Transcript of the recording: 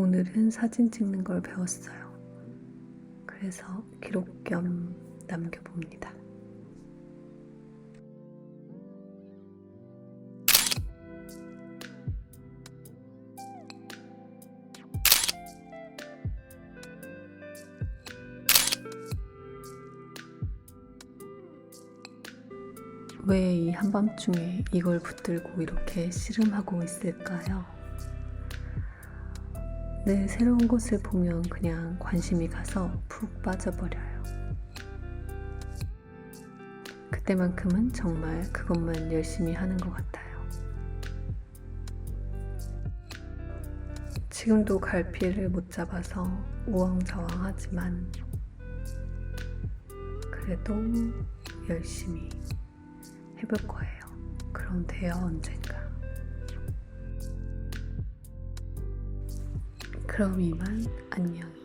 오늘은 사진 찍는 걸 배웠어요. 그래서 기록 겸 남겨봅니다. 왜이 한밤중에 이걸 붙들고 이렇게 씨름하고 있을까요? 내 새로운 곳을 보면 그냥 관심이 가서 푹 빠져버려요. 그때만큼은 정말 그것만 열심히 하는 것 같아요. 지금도 갈피를 못 잡아서 우왕좌왕하지만 그래도 열심히 해볼 거예요. 그럼 돼요, 언젠가. 그럼 이만 안녕히.